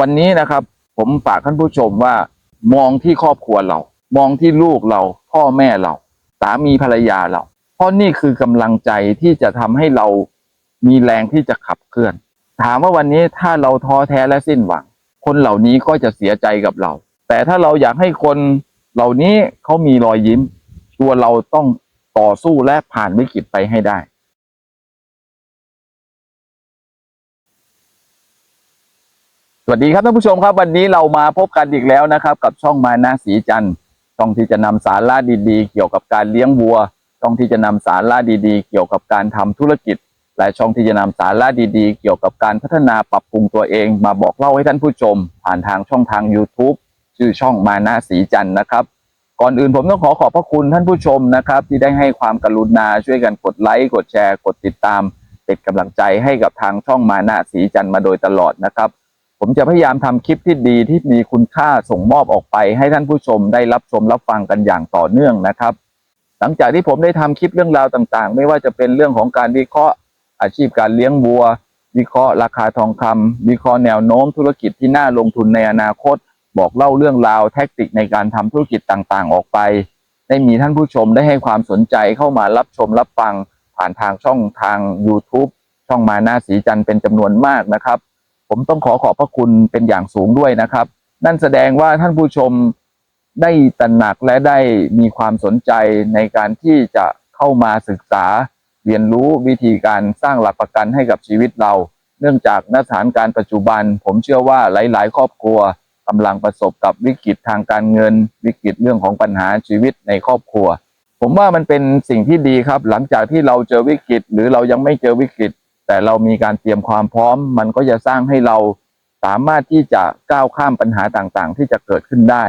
วันนี้นะครับ ผมฝากท่านผู้ชมว่ามองที่ครอบครัวเรา มองที่ลูกเรา พ่อแม่เรา สามีภรรยาเรา เพราะนี่คือกำลังใจที่จะทำให้เรามีแรงที่จะขับเคลื่อน ถามว่าวันนี้ถ้าเราท้อแท้และสิ้นหวัง คนเหล่านี้ก็จะเสียใจกับเรา แต่ถ้าเราอยากให้คนเหล่านี้เขามีรอยยิ้ม ตัวเราต้องต่อสู้และผ่านวิกฤตไปให้ได้ สวัสดีครับท่านผู้ชมครับวันนี้เรามาพบกันอีกแล้วนะครับ กับช่องมานะสีจันทร์ช่องที่จะนำสาระดีๆ เกี่ยวกับการเลี้ยงวัว ช่องที่จะนำสาระดีๆ เกี่ยวกับการทำธุรกิจ และช่องที่จะนำสาระดีๆ เกี่ยวกับการพัฒนาปรับปรุงตัวเอง มาบอกเล่าให้ท่านผู้ชม ผ่านทางช่องทาง YouTube ชื่อช่องมานะสีจันทร์นะครับ ก่อนอื่นผมต้องขอขอบพระคุณท่านผู้ชมนะครับ ที่ได้ให้ความกรุณาช่วยกันกดไลค์กดแชร์ กดติดตาม เป็นกำลังใจให้กับทางช่องมานะสีจันทร์มาโดยตลอดนะครับ ผมจะพยายามทำคลิปที่ดีที่มีคุณค่าส่งมอบออกไป ให้ท่านผู้ชมได้รับชมรับฟังกันอย่างต่อเนื่องนะครับ หลังจากที่ผมได้ทำคลิปเรื่องราวต่างๆ ไม่ว่าจะเป็นเรื่องของการวิเคราะห์ อาชีพการเลี้ยงวัว วิเคราะห์ราคาทองคำวิเคราะห์แนวโน้มธุรกิจที่น่าลงทุนในอนาคต บอกเล่าเรื่องราวแท็กติกในการทำธุรกิจต่างๆ ออกไป ได้มีท่านผู้ชมได้ให้ความสนใจเข้ามารับชมรับฟัง ผ่านทางช่องทาง YouTube ช่องมาหน้าสีจันเป็นจำนวนมากนะครับ ผมต้องขอขอบพระคุณเป็นอย่างสูงด้วยนะครับ นั่นแสดงว่าท่านผู้ชมได้ตระหนักและได้มีความสนใจในการที่จะเข้ามาศึกษาเรียนรู้วิธีการสร้างหลักประกันให้กับชีวิตเรา เนื่องจากณสถานการณ์ปัจจุบัน ผมเชื่อว่าหลาย ๆ ครอบครัวกำลังประสบกับวิกฤตทางการเงิน วิกฤตเรื่องของปัญหาชีวิตในครอบครัว ผมว่ามันเป็นสิ่งที่ดีครับ หลังจากที่เราเจอวิกฤต หรือเรายังไม่เจอวิกฤต แต่เรามีการเตรียมความพร้อม มันก็จะสร้างให้เราสามารถที่จะก้าวข้ามปัญหาต่างๆ ที่จะเกิดขึ้นได้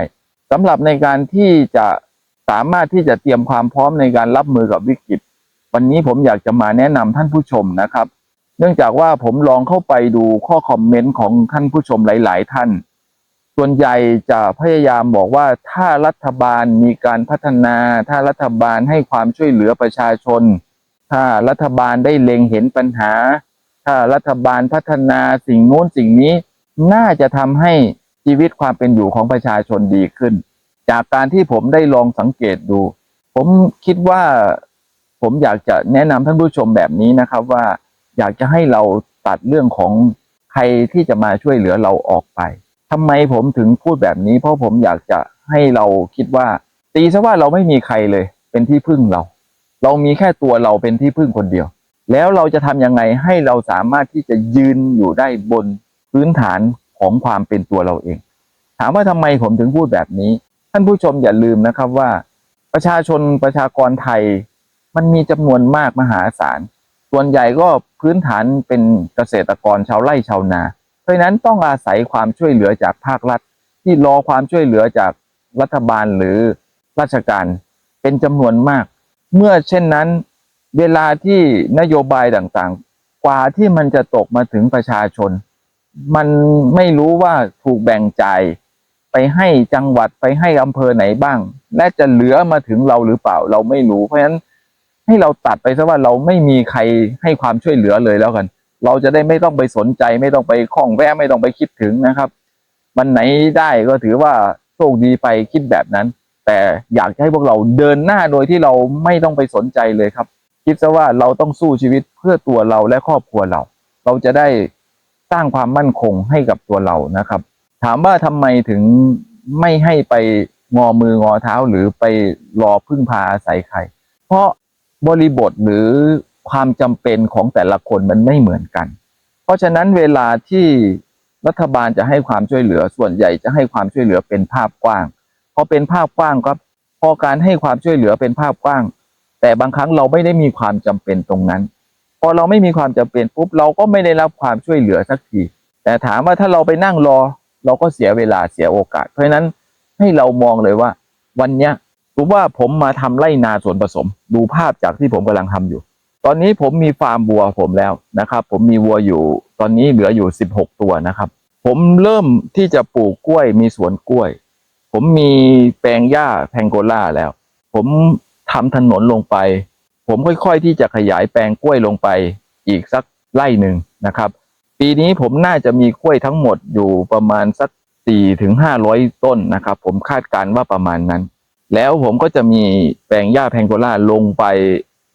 สำหรับในการที่จะสามารถที่จะเตรียมความพร้อมในการรับมือกับวิกฤต วันนี้ผมอยากจะมาแนะนำท่านผู้ชมนะครับ เนื่องจากว่าผมลองเข้าไปดูข้อคอมเมนต์ของท่านผู้ชมหลาย ๆ ท่าน ส่วนใหญ่จะพยายามบอกว่าถ้ารัฐบาลมีการพัฒนา ถ้ารัฐบาลให้ความช่วยเหลือประชาชน ถ้ารัฐบาลได้เล็งเห็นปัญหา ถ้ารัฐบาลพัฒนาสิ่งโน้นสิ่งนี้ น่าจะทำให้ชีวิตความเป็นอยู่ของประชาชนดีขึ้น จากการที่ผมได้ลองสังเกตดู ผมคิดว่าผมอยากจะแนะนำท่านผู้ชมแบบนี้นะครับว่า อยากจะให้เราตัดเรื่องของใครที่จะมาช่วยเหลือเราออกไปทำไมผมถึงพูดแบบนี้ เพราะผมอยากจะให้เราคิดว่า ตีซะว่าเราไม่มีใครเลย เป็นที่พึ่งเรา เรามีแค่ตัวเราเป็นที่พึ่งคนเดียว แล้วเราจะทำยังไงให้เราสามารถที่จะยืนอยู่ได้บนพื้นฐานของความเป็นตัวเราเอง ถามว่าทำไมผมถึงพูดแบบนี้ ท่านผู้ชมอย่าลืมนะครับว่า ประชาชนประชากรไทย มันมีจำนวนมากมหาศาล ส่วนใหญ่ก็พื้นฐานเป็นเกษตรกรชาวไร่ชาวนา เพราะนั้นต้องอาศัยความช่วยเหลือจากภาครัฐ ที่รอความช่วยเหลือจากรัฐบาลหรือราชการเป็นจำนวนมาก เมื่อเช่นนั้น เวลาที่นโยบายต่างๆ กว่าที่มันจะตกมาถึงประชาชน มันไม่รู้ว่าถูกแบ่งจ่ายไปให้จังหวัดไปให้อำเภอไหนบ้าง และจะเหลือมาถึงเราหรือเปล่าเราไม่รู้ เพราะฉะนั้นให้เราตัดไปซะว่าเราไม่มีใครให้ความช่วยเหลือเลยแล้วกัน เราจะได้ไม่ต้องไปสนใจ ไม่ต้องไปคล้องแวะไม่ต้องไปคิดถึงนะครับ วันไหนได้ก็ถือว่าโชคดีไปคิดแบบนั้น แต่อยากจะให้พวกเราเดินหน้าโดยที่เราไม่ต้องไปสนใจเลยครับ คิดซะว่าเราต้องสู้ชีวิตเพื่อตัวเราและครอบครัวเรา เราจะได้สร้างความมั่นคงให้กับตัวเรานะครับ ถามว่าทำไมถึงไม่ให้ไปงอมืองอเท้าหรือไปรอพึ่งพาอาศัยใคร เพราะบริบทหรือความจำเป็นของแต่ละคนมันไม่เหมือนกัน เพราะฉะนั้นเวลาที่รัฐบาลจะให้ความช่วยเหลือส่วนใหญ่จะให้ความช่วยเหลือเป็นภาพกว้าง พอเป็นภาพกว้างครับพอการให้ความช่วยเหลือเป็นภาพกว้าง แต่บางครั้งเราไม่ได้มีความจำเป็นตรงนั้น พอเราไม่มีความจำเป็นปุ๊บเราก็ไม่ได้รับความช่วยเหลือสักที แต่ถามว่าถ้าเราไปนั่งรอ เราก็เสียเวลาเสียโอกาส เพราะฉะนั้นให้เรามองเลยว่า วันเนี้ยรู้ว่าผมมาทำไร่นาส่วนผสม ดูภาพจากที่ผมกำลังทำอยู่ ตอนนี้ผมมีฟาร์มวัวผมแล้วนะครับ ผมมีวัวอยู่ ตอนนี้เหลืออยู่ 16 ตัวนะครับ ผมเริ่มที่จะปลูกกล้วยมีสวนกล้วย ผมมีแปลงหญ้าแพงโกล่าแล้ว ผมทำถนนลงไป ผมค่อยๆที่จะขยายแปลงกล้วยลงไปอีกสักไร่หนึ่งนะครับ ปีนี้ผมน่าจะมีกล้วยทั้งหมดอยู่ประมาณสักสี่ถึงห้าร้อยต้นนะครับ ผมคาดการณ์ว่าประมาณนั้น แล้วผมก็จะมีแปลงหญ้าแพงโกล่าลงไป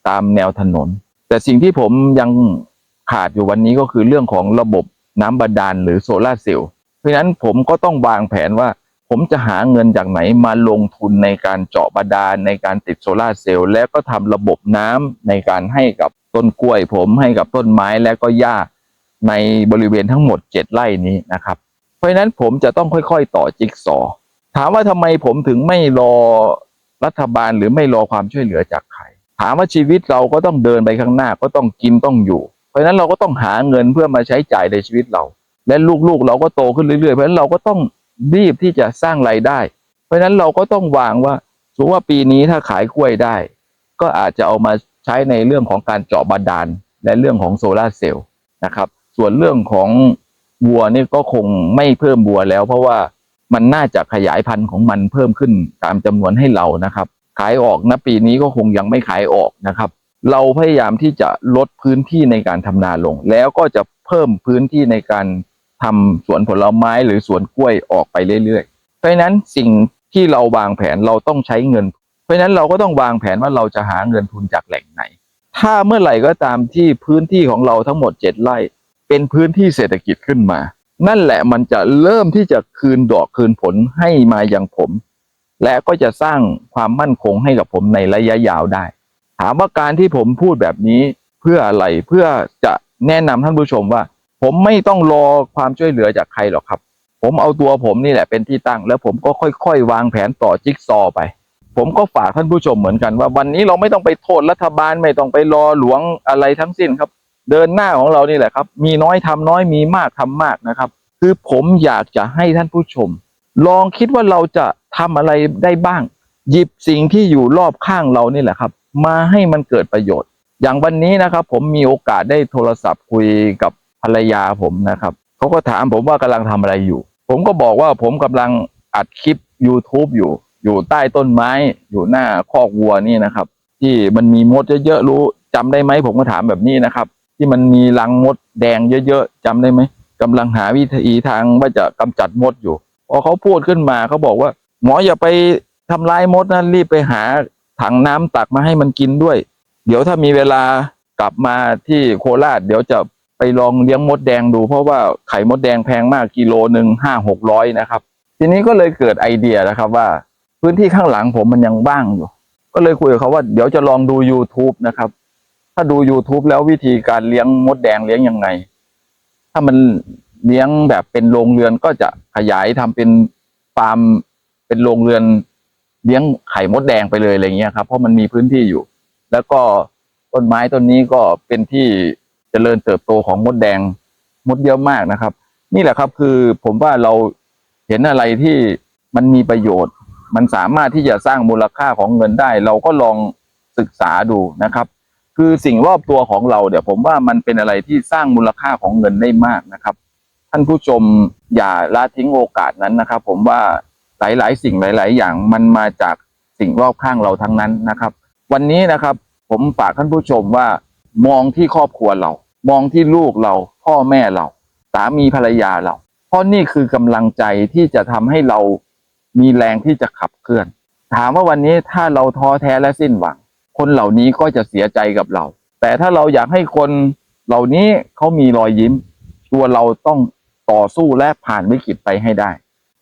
ตามแนวถนน แต่สิ่งที่ผมยังขาดอยู่วันนี้ก็คือเรื่องของระบบน้ำบาดาลหรือโซลาเซลล์เพราะฉะนั้นผมก็ต้องวางแผนว่า ผมจะหาเงินจากไหนมาลงทุนในการเจาะบาดาลในการติดโซลาเซลล์แล้วก็ทำระบบน้ำในการให้กับต้นกล้วย ผมให้กับต้นไม้และก็หญ้าในบริเวณทั้งหมดเจ็ดไร่นี้นะครับ เพราะฉะนั้นผมจะต้องค่อยๆ ต่อจิ๊กซอว์ถามว่าทำไมผมถึงไม่รอรัฐบาลหรือไม่รอความช่วยเหลือจากใคร ถามว่าชีวิตเราก็ต้องเดินไปข้างหน้าก็ต้องกินต้องอยู่ เพราะฉะนั้นเราก็ต้องหาเงินเพื่อมาใช้จ่ายในชีวิตเรา และลูกๆเราก็โตขึ้นเรื่อยๆ เพราะฉะนั้นเราก็ต้อง รีบที่จะสร้างรายได้ เพราะฉะนั้นเราก็ต้องวางว่าสมมติว่าปีนี้ถ้าขายกล้วยได้ ก็อาจจะเอามาใช้ในเรื่องของการเจาะบาดาลและเรื่องของโซลาร์เซลล์นะครับ ส่วนเรื่องของวัวนี่ก็คงไม่เพิ่มวัวแล้ว เพราะว่ามันน่าจะขยายพันธุ์ของมันเพิ่มขึ้นตามจำนวนให้เรานะครับ ขายออกนะปีนี้ก็คงยังไม่ขายออกนะครับ เราพยายามที่จะลดพื้นที่ในการทำนาลง แล้วก็จะเพิ่มพื้นที่ในการ ทำสวนผลไม้หรือสวนกล้วยออกไปเรื่อยๆ เพราะฉะนั้นสิ่งที่เราวางแผนเราต้องใช้เงิน เพราะฉะนั้นเราก็ต้องวางแผนว่าเราจะหาเงินทุนจากแหล่งไหน ถ้าเมื่อไหร่ก็ตามที่พื้นที่ของเราทั้งหมดเจ็ดไร่ เป็นพื้นที่เศรษฐกิจขึ้นมา นั่นแหละมันจะเริ่มที่จะคืนดอกคืนผลให้มาอย่างผม และก็จะสร้างความมั่นคงให้กับผมในระยะยาวได้ ถามว่าการที่ผมพูดแบบนี้เพื่ออะไรเพื่อจะแนะนำท่านผู้ชมว่า ผมไม่ต้องรอความช่วยเหลือจากใครหรอกครับ ผมเอาตัวผมนี่แหละเป็นที่ตั้ง แล้วผมก็ค่อยๆ วางแผนต่อจิ๊กซอไป ผมก็ฝากท่านผู้ชมเหมือนกันว่าวันนี้เราไม่ต้องไปโทษรัฐบาลไม่ต้องไปรอหลวงอะไรทั้งสิ้นครับ เดินหน้าของเรานี่แหละครับ มีน้อยทำน้อยมีมากทำมากนะครับ คือผมอยากจะให้ท่านผู้ชม ลองคิดว่าเราจะทำอะไรได้บ้าง หยิบสิ่งที่อยู่รอบข้างเรานี่แหละครับ มาให้มันเกิดประโยชน์ อย่างวันนี้นะครับ ผมมีโอกาสได้โทรศัพท์คุยกับ ภรรยาผมนะครับเขาก็ถามผมว่ากำลังทำอะไรอยู่ ผมก็บอกว่าผมกำลังอัดคลิป YouTube อยู่ อยู่ใต้ต้นไม้ อยู่หน้าคอกวัวนี่นะครับ ที่มันมีมดเยอะๆรู้จำได้ไหมผมก็ถามแบบนี้นะครับ ที่มันมีรังมดแดงเยอะๆจำได้ไหมกำลังหาวิธีทางว่าจะกำจัดมดอยู่พอเขาพูดขึ้นมาเขาบอกว่า หมออย่าไปทำร้ายมดนะรีบไปหาถังน้ำตักมาให้มันกินด้วย เดี๋ยวถ้ามีเวลากลับมาที่โคราชเดี๋ยวจะ ไปลองเลี้ยงมดแดงดู เพราะว่าไข่มดแดงแพงมากกิโลหนึ่งห้าหกร้อยนะครับ ทีนี้ก็เลยเกิดไอเดียนะครับว่าพื้นที่ข้างหลังผมมันยังว่างอยู่ ก็เลยคุยกับเขาว่าเดี๋ยวจะลองดู YouTube นะครับ ถ้าดู YouTube แล้ววิธีการเลี้ยงมดแดงเลี้ยงยังไง ถ้ามันเลี้ยงแบบเป็นโรงเรือนก็จะขยายทำเป็นฟาร์มเป็นโรงเรือนเลี้ยงไข่มดแดงไปเลยอะไรเงี้ยครับ เพราะมันมีพื้นที่อยู่ แล้วก็ต้นไม้ต้นนี้ก็เป็นที่ เจริญเติบโตของมดแดงมดเยอะมากนะครับ นี่แหละครับคือผมว่าเราเห็นอะไรที่มันมีประโยชน์ มันสามารถที่จะสร้างมูลค่าของเงินได้ เราก็ลองศึกษาดูนะครับ คือสิ่งรอบตัวของเราเดี๋ยวผมว่ามันเป็นอะไรที่สร้างมูลค่าของเงินได้มากนะครับ ท่านผู้ชมอย่าละทิ้งโอกาสนั้นนะครับ ผมว่าหลาย ๆ สิ่งหลาย ๆ อย่างมันมาจากสิ่งรอบข้างเราทั้งนั้นนะครับ วันนี้นะครับ ผมฝากท่านผู้ชมว่ามองที่ครอบครัวเรา มองที่ลูกเราพ่อแม่เรา สามีภรรยาเรา เพราะนี่คือกำลังใจที่จะทำให้เรามีแรงที่จะขับเคลื่อน ถามว่าวันนี้ถ้าเราท้อแท้และสิ้นหวัง คนเหล่านี้ก็จะเสียใจกับเรา แต่ถ้าเราอยากให้คนเหล่านี้เขามีรอยยิ้ม ตัวเราต้องต่อสู้และผ่านวิกฤตไปให้ได้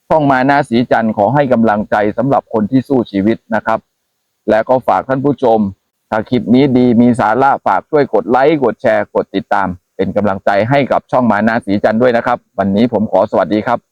ช่องมานาสีจันทร์ขอให้กำลังใจสำหรับคนที่สู้ชีวิตนะครับ และก็ฝากท่านผู้ชม ถ้าคลิปนี้ดีมีสาระฝากช่วยกดไลค์กดแชร์กดติดตาม เป็นกำลังใจให้กับช่องมานาสีจันด้วยนะครับ วันนี้ผมขอสวัสดีครับ